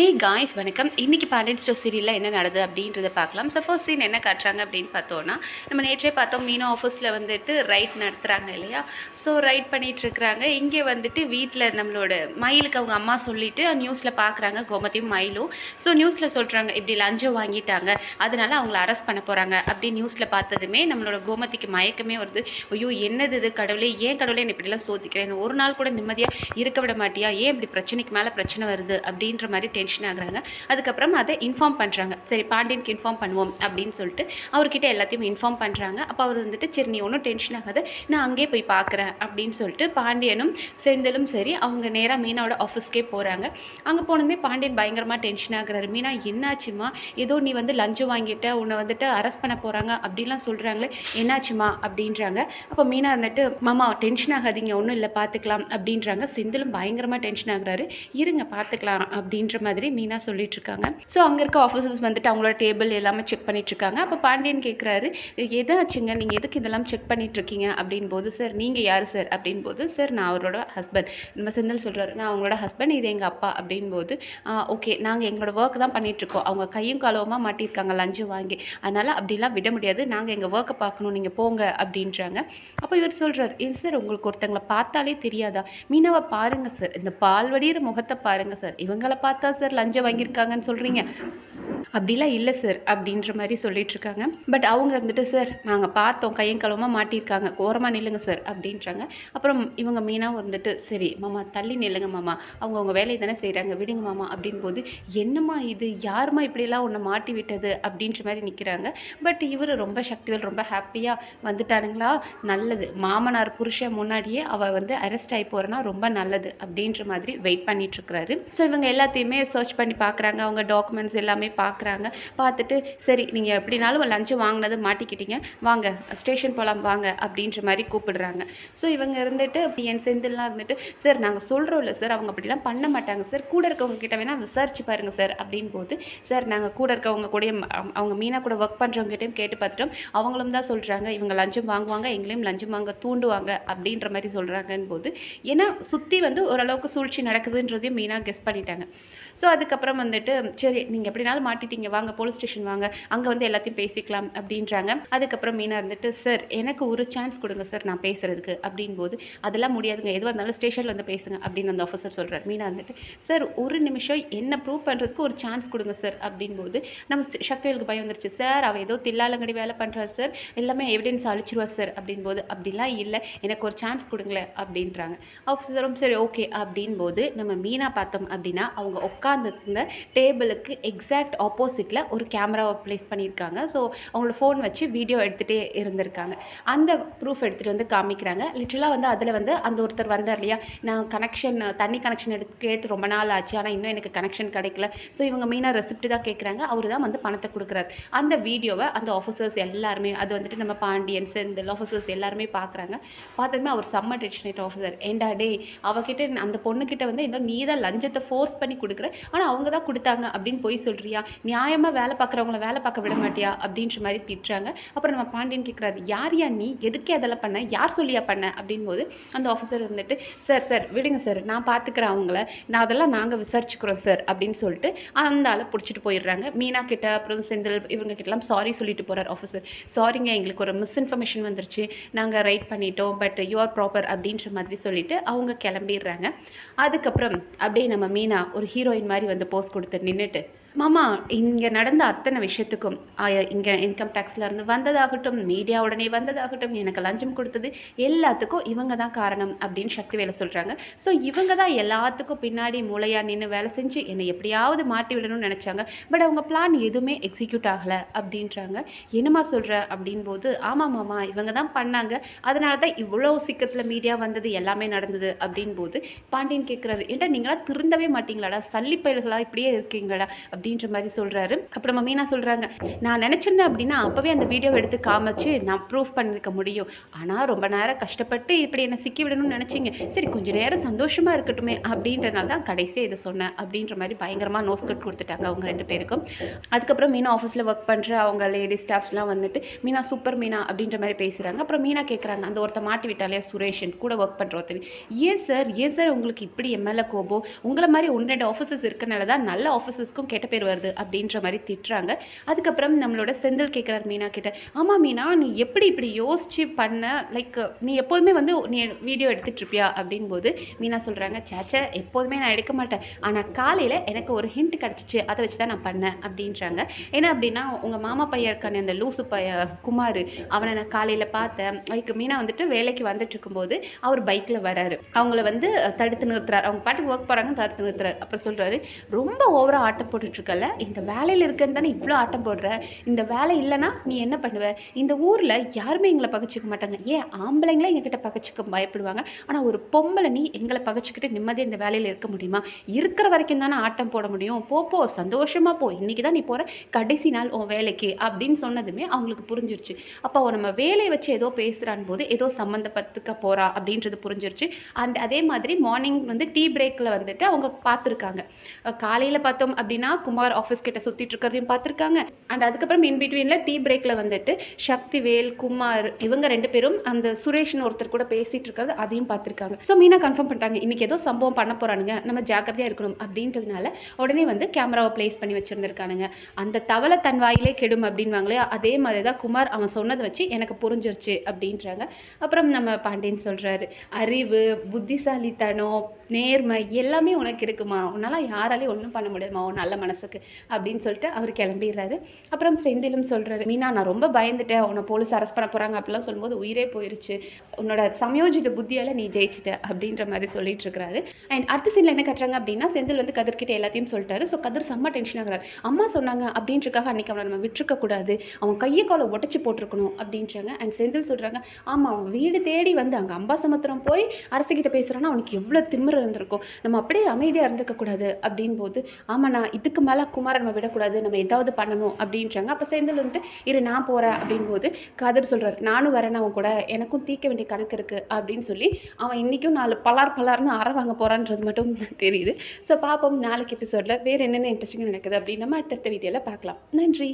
Hey guys வணக்கம். இன்றைக்கி Pandian store சீரியலில் என்ன நடக்குது அப்படின்றத பார்க்கலாம். சப்போஸ் சீன் என்ன காட்டுறாங்க அப்படின்னு பார்த்தோன்னா நம்ம நேற்றே பார்த்தோம் மீனோ ஆஃபீஸில் வந்துட்டு ரைட் நடத்துகிறாங்க இல்லையா? ஸோ ரைட் பண்ணிகிட்ருக்குறாங்க இருக்கிறாங்க. இங்கே வந்துட்டு வீட்டில் நம்மளோட மயிலுக்கு அவங்க அம்மா சொல்லிவிட்டு நியூஸில் பார்க்குறாங்க கோமதியும் மயிலும். ஸோ நியூஸில் சொல்கிறாங்க இப்படி லஞ்சம் வாங்கிட்டாங்க அதனால அவங்கள அரெஸ்ட் பண்ண போகிறாங்க அப்படி நியூஸில் பார்த்ததுமே நம்மளோட கோமதிக்கு மயக்கமே வருது. ஐயோ என்னது இது கடவுளே? ஏன் கடவுளே என்ன இப்படிலாம் சோதிக்கிறேன் ஒரு நாள் கூட நிம்மதியாக இருக்க விட மாட்டியா? ஏன் இப்படி பிரச்சனைக்கு மேலே பிரச்சனை வருது? அப்படின்ற மாதிரி டென்ஷன் ஆகுறாங்க அதுக்கப்புறம் அதை இன்ஃபார்ம் பண்ணுறாங்க சரி பாண்டியனுக்கு இன்ஃபார்ம் பண்ணுவோம் அப்படின்னு சொல்லிட்டு அவர்கிட்ட எல்லாத்தையும் இன்ஃபார்ம் பண்ணுறாங்க அப்போ அவர் வந்துட்டு சரி நீ ஒன்றும் டென்ஷன் ஆகாத. நான் அங்கேயே போய் பார்க்குறேன். அப்படின்னு சொல்லிட்டு பாண்டியனும் செந்திலும் சரி அவங்க நேராக மீனாவோட ஆஃபீஸ்க்கே போகிறாங்க அங்கே போனதுமே பாண்டியன் பயங்கரமாக டென்ஷன் ஆகுறாரு. மீனா என்னாச்சுமா ஏதோ நீ வந்து லஞ்சம் வாங்கிட்ட உன்னை வந்துட்டு அரெஸ்ட் பண்ண போகிறாங்க அப்படிலாம் சொல்கிறாங்களே என்னாச்சுமா அப்படின்றாங்க. அப்போ மீனா வந்துட்டு மாமா டென்ஷன் ஆகாதீங்க. ஒன்றும் இல்லை பார்த்துக்கலாம் அப்படின்றாங்க. செந்திலும் பயங்கரமாக டென்ஷன் ஆகுறாரு. இருங்க பார்த்துக்கலாம் அப்படின்ற மாதிரி மீனா சொல்லிட்டு இருக்காங்க ஸோ அங்கே இருக்க ஆஃபீஸர்ஸ் வந்துட்டு அவங்களோட டேபிள் எல்லாமே செக் பண்ணிட்டு இருக்காங்க அப்போ பாண்டியன் கேட்குறாரு எதாச்சுங்க நீங்கள் எதுக்கு இதெல்லாம் செக் பண்ணிட்டு இருக்கீங்க அப்படின் போது சார் நீங்கள் யார் சார்? அப்படின் போது சார் நான் அவரோட ஹஸ்பண்ட் நம்ம செந்தில் சொல்கிறாரு நான் அவங்களோட ஹஸ்பண்ட் இது எங்கள் அப்பா. அப்படின் போது ஓகே நாங்கள் எங்களோட ஒர்க் தான் பண்ணிட்டுருக்கோம். அவங்க கையும் காலவமாக மாட்டியிருக்காங்க லஞ்சம் வாங்கி. அதனால் அப்படிலாம் விட முடியாது. நாங்கள் எங்கள் ஒர்க்கை பார்க்கணும். நீங்கள் போங்க. அப்படின்றாங்க. அப்போ இவர் சொல்கிறார் ஏன் சார் உங்களுக்கு ஒருத்தங்களை பார்த்தாலே தெரியாதா? மீனவை பாருங்க சார். இந்த பால் வடிகிற முகத்தை பாருங்கள் சார். இவங்கள பார்த்தா சார் லஞ்சம் வாங்கியிருக்காங்கன்னு சொல்கிறீங்க அப்படிலாம் இல்லை சார் அப்படின்ற மாதிரி சொல்லிட்டு இருக்காங்க பட் அவங்க இருந்துட்டு சார் நாங்கள் பார்த்தோம் கையங்கலமாக மாட்டியிருக்காங்க. ஓரமாக நில்லுங்க சார் அப்படின்றாங்க. அப்புறம் இவங்க மீனாவும் இருந்துட்டு சரி மாமா தள்ளி நில்லுங்க மாமா. அவங்க அவங்க வேலையை தானே செய்கிறாங்க விடுங்க மாமா அப்படின் போது என்னம்மா இது? யாரும்மா இப்படிலாம் உன்னை மாட்டி விட்டது? அப்படின்ற மாதிரி நிற்கிறாங்க பட் இவர் ரொம்ப சக்திவேல் ரொம்ப ஹாப்பியாக வந்துட்டானுங்களா? நல்லது. மாமனார் புருஷன் முன்னாடியே அவள் வந்து அரெஸ்ட் ஆகி போகிறனா ரொம்ப நல்லது அப்படின்ற மாதிரி வெயிட் பண்ணிட்டு இருக்கிறாரு ஸோ இவங்க எல்லாத்தையுமே சர்ச் பண்ணி பார்க்குறாங்க அவங்க டாக்குமெண்ட்ஸ் எல்லாமே பார்க்க பார்க்குறாங்க பார்த்துட்டு சரி நீங்கள் எப்படினாலும் லஞ்சம் வாங்கினது மாட்டிக்கிட்டீங்க. வாங்க ஸ்டேஷன் போகலாம் வாங்க அப்படின்ற மாதிரி கூப்பிடுறாங்க. ஸோ இவங்க இருந்துட்டு என் செந்தில்லாம் இருந்துட்டு சார் நாங்கள் சொல்கிறோம்ல சார் அவங்க அப்படிலாம் பண்ண மாட்டாங்க சார். கூட இருக்கவங்க கிட்ட வேணால் விசாரிச்சு பாருங்கள் சார் அப்படின் போது சார் நாங்கள் கூட இருக்கவங்க கூடயும் அவங்க- மீனாக மீனா கூட ஒர்க் பண்ணுறவங்ககிட்டையும் கேட்டு பார்த்துட்டோம். அவங்களும் தான் சொல்கிறாங்க இவங்க லஞ்சம் வாங்குவாங்க எங்களையும் லஞ்சம் வாங்க தூண்டுவாங்க அப்படின்ற மாதிரி சொல்கிறாங்கன்னு போது ஏன்னா சுற்றி வந்து ஓரளவுக்கு சூழ்ச்சி நடக்குதுன்றதையும் மீனாக கெஸ் பண்ணிட்டாங்க. ஸோ அதுக்கப்புறம் வந்துட்டு சரி நீங்கள் எப்படினாலும் மாட்டிட்டீங்க. வாங்க போலீஸ் ஸ்டேஷன் வாங்க. அங்கே வந்து எல்லாத்தையும் பேசிக்கலாம் அப்படின்றாங்க. அதுக்கப்புறம் மீனா இருந்துட்டு சார் எனக்கு ஒரு சான்ஸ் கொடுங்க சார் நான் பேசுகிறதுக்கு அப்படின் போது அதெல்லாம் முடியாதுங்க. எதுவாக இருந்தாலும் ஸ்டேஷனில் வந்து பேசுங்க. அப்படின்னு அந்த ஆஃபீஸர் சொல்கிறார் மீனா வந்துட்டு சார் ஒரு நிமிஷம் என்ன ப்ரூவ் பண்ணுறதுக்கு ஒரு சான்ஸ் கொடுங்க சார் அப்படின்போது நம்ம சி- சக்திவேலுக்கு பயம் வந்துருச்சு. சார் அவள் ஏதோ தில்லாலங்கடி வேலை பண்ணுறா சார் எல்லாமே எவிடன்ஸ் அழிச்சிருவா சார் அப்படின்போது அப்படிலாம் இல்லை. எனக்கு ஒரு சான்ஸ் கொடுங்களேன். அப்படின்றாங்க. ஆஃபீஸரும் சரி ஓகே அப்படின் போது நம்ம மீனா பார்த்தோம் அப்படின்னா அவங்க உட்காந்துருந்த டேபிளுக்கு எக்ஸாக்ட் ஆப்போசிட்டில் ஒரு கேமராவை ப்ளேஸ் பண்ணியிருக்காங்க. ஸோ அவங்களோட ஃபோன் வச்சு வீடியோ எடுத்துகிட்டே இருந்திருக்காங்க. அந்த ப்ரூஃப் எடுத்துகிட்டு வந்து காமிக்கிறாங்க. லிட்ரலாக வந்து அதில் வந்து அந்த ஒருத்தர் வந்தார் இல்லையா? நான் கனெக்ஷன் தண்ணி கனெக்ஷன் எடுத்து கேட்டு ரொம்ப நாள் ஆச்சு. ஆனால் இன்னும் எனக்கு கனெக்ஷன் கிடைக்கல. ஸோ இவங்க மெயினாக ரெசிப்ட் தான் கேட்குறாங்க அவர் தான் வந்து பணத்தை கொடுக்குறாரு. அந்த வீடியோவை அந்த ஆஃபீஸர்ஸ் எல்லாருமே அது வந்துட்டு நம்ம பாண்டியன்ஸ் இந்த ஆஃபீஸர்ஸ் எல்லாருமே பார்க்குறாங்க பார்த்ததுமே அவர் செம்ம டென்ஷனேட் ஆஃபீஸர் ஏண்டா டே அவகிட்ட அந்த பொண்ணுக்கிட்ட வந்து இந்த நீ தான் லஞ்சத்தை ஃபோர்ஸ் பண்ணி கொடுக்குற? ஆனால் அவங்க தான் கொடுத்தாங்க அப்படின்னு போய் சொல்றியா? நியாயமாக வேலை பார்க்குறவங்கள வேலை பார்க்க விட மாட்டியா? அப்படின்ற மாதிரி திட்டுறாங்க. அப்புறம் நம்ம பாண்டியன் கேட்குறாரு யார் யார் நீ? எதுக்கே அதெல்லாம் பண்ண? யார் சொல்லியா பண்ண? அப்படின்போது அந்த ஆஃபீஸர் வந்துட்டு சார் சார் விடுங்க சார் நான் பார்த்துக்கிறேன் அவங்கள. நான் அதெல்லாம் நாங்கள் விசாரிச்சுக்கிறோம் சார். அப்படின்னு சொல்லிட்டு அந்த ஆளை பிடிச்சிட்டு போயிடுறாங்க. மீனா கிட்ட அப்புறம் செந்தில் இவங்க கிட்டலாம் சாரி சொல்லிட்டு போகிறார் ஆஃபீஸர் சாரிங்க எங்களுக்கு ஒரு மிஸ்இன்ஃபர்மேஷன் வந்துருச்சு. நாங்கள் ரைட் பண்ணிட்டோம் பட் யூ ஆர் ப்ராப்பர் அப்படின்ற மாதிரி சொல்லிட்டு அவங்க கிளம்பிடுறாங்க. அதுக்கப்புறம் அப்படியே நம்ம மீனா ஒரு ஹீரோயின் மாதிரி வந்து போஸ் கொடுத்து நின்றுட்டு மாமா இங்கே நடந்த அத்தனை விஷயத்துக்கும் இங்கே இன்கம் டேக்ஸ்ல இருந்து வந்ததாகட்டும் மீடியா உடனே வந்ததாகட்டும் எனக்கு லஞ்சம் கொடுத்தது எல்லாத்துக்கும் இவங்க தான் காரணம் அப்படின்னு சக்தி வேலை சொல்கிறாங்க ஸோ இவங்க தான் எல்லாத்துக்கும் பின்னாடி மூளையாக நின்று வேலை செஞ்சு என்னை எப்படியாவது மாட்டி விடணும்னு நினச்சாங்க. பட் அவங்க பிளான் எதுவுமே எக்ஸிக்யூட் ஆகலை அப்படின்றாங்க. என்னம்மா சொல்கிற அப்படின் போது ஆமாம் மாமா இவங்க தான் பண்ணாங்க. அதனால தான் இவ்வளோ சிக்கத்தில் மீடியா வந்தது எல்லாமே நடந்தது அப்படின் போது பாண்டியன் கேட்குறாரு ஏன்டா நீங்களா திருந்தவே மாட்டீங்களாடா? சல்லி பயல்களா இப்படியே இருக்கீங்களாடா? அப்படின்ற மாதிரி சொல்கிறாரு அப்புறமா மீனா சொல்கிறாங்க நான் நினச்சிருந்தேன் அப்படின்னா அப்போவே அந்த வீடியோ எடுத்து காமிச்சு நான் ப்ரூஃப் பண்ணிருக்க முடியும். ஆனால் ரொம்ப நேரம் கஷ்டப்பட்டு இப்படி என்னை சிக்கி விடணும்னு நினச்சிங்க. சரி கொஞ்ச நேரம் சந்தோஷமாக இருக்கட்டுமே அப்படின்றனால தான் கடைசியாக இதை சொன்னேன். அப்படின்ற மாதிரி பயங்கரமாக நோஸ் கட் கொடுத்துட்டாங்க அவங்க ரெண்டு பேருக்கும். அதுக்கப்புறம் மீனா ஆஃபீஸில் ஒர்க் பண்ணுற அவங்க லேடி ஸ்டாஃப்ஸ்லாம் வந்துட்டு மீனா சூப்பர் மீனா அப்படின்ற மாதிரி பேசுகிறாங்க அப்புறம் மீனா கேட்குறாங்க அந்த ஒருத்த மாட்டி விட்டாலே சுரேஷன் கூட ஒர்க் பண்ணுற ஒருத்தர் ஏன் சார் ஏன் சார் உங்களுக்கு இப்படி எம்எல்ஏ கோபம்? உங்களை மாதிரி ஒன்று ரெண்டு ஆஃபீஸஸ் இருக்கனால தான் நல்ல ஆஃபீஸஸ்க்கும் கெட்ட பேர் வருது அப்படின்ற மாதிரி திட்டுறாங்க. அதுக்கப்புறம் நம்மளோட செந்தில் கேட்குறாரு மீனா கிட்ட ஆமாம் மீனா நீ எப்படி இப்படி யோசிச்சு பண்ண? லைக் நீ எப்போதுமே வந்து நீ வீடியோ எடுத்துகிட்டு இருப்பியா? அப்படின் போது மீனா சொல்கிறாங்க சேச்சா எப்போதுமே நான் எடுக்க மாட்டேன். ஆனால் காலையில் எனக்கு ஒரு ஹிண்ட் கிடச்சிச்சு. அதை வச்சு தான் நான் பண்ணேன். அப்படின்றாங்க. ஏன்னா அப்படின்னா உங்கள் மாமா பையன் இருக்கான அந்த லூசு பைய குமார் அவனை நான் காலையில் பார்த்தேன். லைக் மீனா வந்துட்டு வேலைக்கு வந்துட்டு இருக்கும்போது அவர் பைக்கில் வராரு. அவங்கள வந்து தடுத்து நிறுத்துறாரு. அவங்க பாட்டுக்கு ஒர்க் போகிறாங்க தடுத்து நிறுத்துறாரு. அப்புறம் சொல்கிறாரு ரொம்ப ஓவராக ஆட்டம் போட்டுட்ருக்கல இந்த வேலையில் இருக்கன்னு தானே இவ்வளோ ஆட்டம் போடுற? இந்த வேலை இல்லைன்னா நீ என்ன பண்ணுவ? இந்த ஊரில் யாருமே எங்களை பகச்சிக்க மாட்டாங்க. ஏன்? ஆம்பளைங்களே எங்ககிட்ட பகச்சிக்க பயப்படுவாங்க. ஆனால் ஒரு பொம்பளை நீ எங்களை பகச்சிக்கிட்டு நிம்மதியாக இந்த வேலையில் இருக்க முடியுமா? இருக்கிற வரைக்கும் தானே ஆட்டம் போட முடியும். போ போ சந்தோஷமாக போ. இன்றைக்கி தான் நீ போகிற கடைசி நாள் உன் வேலைக்கு அப்படின்னு சொன்னதுமே அவங்களுக்கு புரிஞ்சிருச்சு. அப்போ நம்ம வேலையை வச்சு ஏதோ பேசுகிறான் போது ஏதோ சம்மந்தப்பட்டுக்க போகிறா அப்படின்றது புரிஞ்சிருச்சு. அந்த அதே மாதிரி மார்னிங் வந்து டீ பிரேக்கில் வந்துட்டு அவங்க பார்த்துருக்காங்க. காலையில் பார்த்தோம் அப்படின்னா குமார் ஆஃபீஸ் கிட்ட சுற்றிட்டு இருக்கிறதையும் பார்த்துருக்காங்க. அண்ட் அதுக்கப்புறம் இன் பிட்வீனில் டீ பிரேக்கில் வந்துட்டு சக்திவேல் குமார் இவங்க ரெண்டு பேரும் அந்த சுரேஷ்னு ஒருத்தர் கூட பேசிட்டு இருக்கிறது அதையும் பார்த்துருக்காங்க. ஸோ மீனா கன்ஃபார்ம் பண்ணிட்டாங்க இன்னைக்கு ஏதோ சம்பவம் பண்ண போறானுங்க நம்ம ஜாக்கிரதையாக இருக்கணும் அப்படின்றதுனால உடனே வந்து கேமராவை ப்ளேஸ் பண்ணி வச்சிருந்திருக்கானுங்க. அந்த தவளை தன் வாயிலே கெடும் அப்படின்வாங்களே அதே மாதிரி தான் குமார் அவன் சொன்னதை வச்சு எனக்கு புரிஞ்சிருச்சு அப்படின்றாங்க. அப்புறம் நம்ம பாண்டியன் சொல்றாரு அறிவு புத்திசாலித்தனம் நேர்மை எல்லாமே உனக்கு இருக்குமா? உன்னால யாராலையும் ஒன்றும் பண்ண முடியாதுமா? உன் நல்ல மனசு மனசுக்கு அப்படின்னு சொல்லிட்டு அவர் கிளம்பிடுறாரு. அப்புறம் செந்திலும் சொல்கிறாரு மீனா நான் ரொம்ப பயந்துட்டேன். உன்னை போலீஸ் அரெஸ்ட் பண்ண போறாங்க. அப்படிலாம் சொல்லும்போது உயிரே போயிருச்சு. உன்னோட சமயோஜித புத்தியால நீ ஜெயிச்சிட்ட அப்படின்ற மாதிரி சொல்லிட்டு இருக்கிறாரு. அண்ட் அடுத்த சீனில் என்ன கட்டுறாங்க அப்படின்னா செந்தில் வந்து கதிர்கிட்ட எல்லாத்தையும் சொல்லிட்டாரு. ஸோ கதிர் செம்ம டென்ஷன் ஆகிறார் அம்மா சொன்னாங்க அப்படின்றக்காக அன்னைக்கு அவனை நம்ம விட்டுருக்க கூடாது. அவன் கையை காலை உடச்சி போட்டிருக்கணும் அப்படின்றாங்க. அண்ட் செந்தில் சொல்றாங்க ஆமா அவன் வீடு தேடி வந்து அங்க அம்பாசமுத்திரம் போய் அரசுகிட்ட பேசுகிறான்னா அவனுக்கு எவ்வளவு திமிர இருந்திருக்கும். நம்ம அப்படியே அமைதியாக இருந்திருக்க கூடாது. அப்படின் போது ஆமா நான் இதுக்கு மேலே குமாரை நம்ம விடக்கூடாது நம்ம ஏதாவது பண்ணணும் அப்படின்றாங்க. அப்போ செந்தில் வந்துட்டு இரு நான் போகிறேன் அப்படின்போது கதிர் சொல்கிறார் நானும் வரேன் அவன் கூட. எனக்கும் தீர்க்க வேண்டிய கணக்கு இருக்குது அப்படின்னு சொல்லி அவன் இன்னைக்கும் நாலு பலார் பலார்னு அற வாங்க போகிறான்றது மட்டும் தெரியுது. ஸோ பார்ப்போம் நாளைக்கு எபிசோட்ல வேறு என்னென்ன இன்ட்ரெஸ்டிங் நடக்குது அப்படின்னு நம்ம அடுத்தடுத்த வீடியோவில் பார்க்கலாம். நன்றி.